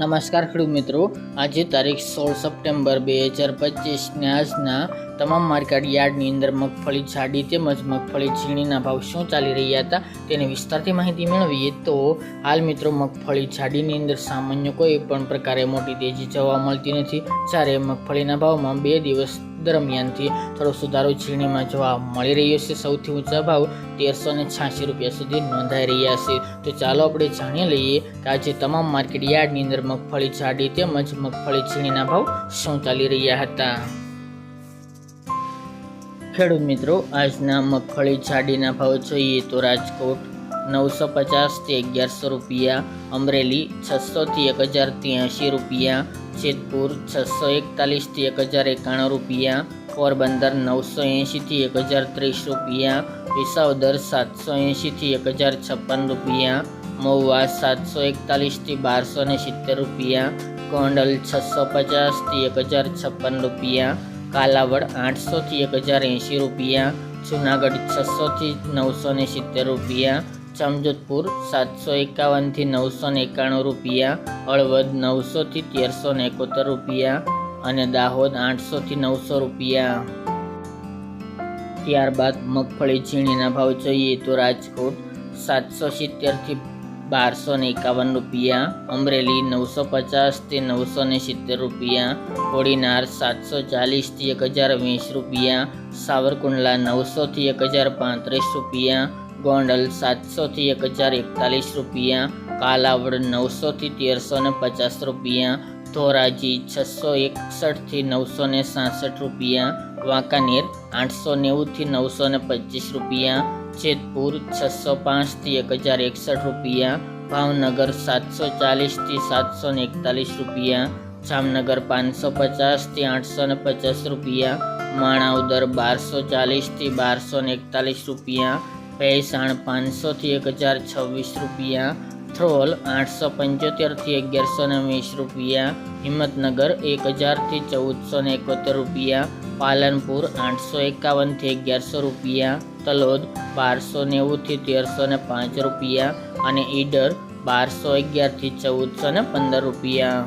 નમસ્કાર ખેડૂત મિત્રો. આજે તારીખ સોળ સપ્ટેમ્બર બે હજાર પચીસને આજના તમામ માર્કેટ યાર્ડની અંદર મગફળી, જાડી તેમજ મગફળી ઝીણીના ભાવ શું ચાલી રહ્યા હતા તેની વિસ્તારથી માહિતી મેળવીએ તો હાલ મિત્રો મગફળી, જાડીની અંદર સામાન્ય કોઈ પણ પ્રકારે મોટી તેજી જોવા મળતી નથી. જ્યારે મગફળીના ભાવમાં બે દિવસ દરમિયાનથી થોડો સુધારો ઝીણીમાં જોવા મળી રહ્યો છે. સૌથી ઊંચા ભાવ તેરસો ને છ્યાસી રૂપિયા સુધી નોંધાઈ રહ્યા છે. તો ચાલો આપણે જાણી લઈએ કે આજે તમામ માર્કેટ યાર્ડની અંદર મગફળી, જાડી તેમજ મગફળી ઝીણીના ભાવ શું ચાલી રહ્યા હતા? ખેડૂત મિત્રો, આજના મગફળી, જાડીના ભાવ જોઈએ તો રાજકોટ નવસો પચાસથી અગિયારસો રૂપિયા, અમરેલી છસોથી એક હજાર ત્યાંશી રૂપિયા જેતપુર છસો એકતાલીસથી એક હજાર એકાણું રૂપિયા, પોરબંદર નવસો એંશીથી એક હજાર ત્રીસ રૂપિયા, વિસાવદર સાતસો એંશીથી એક હજાર છપ્પન રૂપિયા, મહુવા સાતસો એકતાલીસથી બારસો ને સિત્તેર રૂપિયા, ગોંડલ છસો પચાસથી એક હજાર છપ્પન રૂપિયા, કાલાવડ આઠસોથી એક હજાર એંશી રૂપિયા, જુનાગઢ છસોથી નવસો ને સિત્તેર રૂપિયા જામજોધપુર, સાતસો એકાવનથી નવસો એકાણું રૂપિયા, હળવદ નવસોથી તેરસો ને એકોતેર રૂપિયા અને દાહોદ આઠસોથી નવસો રૂપિયા. ત્યારબાદ મગફળી ઝીણીના ભાવ જોઈએ તો રાજકોટ, સાતસો સિત્તેરથી બારસો ને એકાવન રૂપિયા, અમરેલી નવસો પચાસથી નવસો ને સિત્તેર રૂપિયા, કોડીનાર સાતસો ચાલીસથી એક હજાર વીસ રૂપિયા, સાવરકુંડલા નવસોથી એક હજાર પાંત્રીસ રૂપિયા ગોંડલ સાતસોથી એક હજાર એકતાલીસ રૂપિયા, કાલાવડ નવસોથી તેરસો ને પચાસ રૂપિયા, ધોરાજી છસો એકસઠથી નવસો ને સાસઠ રૂપિયા, વાંકાનેર આઠસો નેવુંથી નવસો ને પચીસ રૂપિયા, જેતપુર છસો પાંચથી એક હજાર એકસઠ રૂપિયા, ભાવનગર સાતસો ચાલીસથી સાતસો ને એકતાલીસ રૂપિયા, જામનગર પાંચસો પચાસથી આઠસો ને પચાસ રૂપિયા, માણાવદર બારસો ચાલીસથી બારસો ને એકતાલીસ રૂપિયા ભેસાણ પાંચસોથી એક હજાર છવ્વીસ રૂપિયા, થ્રોલ આઠસો પંચોતેરથી અગિયારસો વીસ રૂપિયા, હિંમતનગર એક હજારથી ચૌદસો ને એકોતેર રૂપિયા, પાલનપુર આઠસો એકાવનથી અગિયારસો રૂપિયા, તલોદ બારસો નેવુંથી તેરસો ને પાંચ રૂપિયા અને ઈડર બારસો અગિયારથી ચૌદસો ને પંદર રૂપિયા.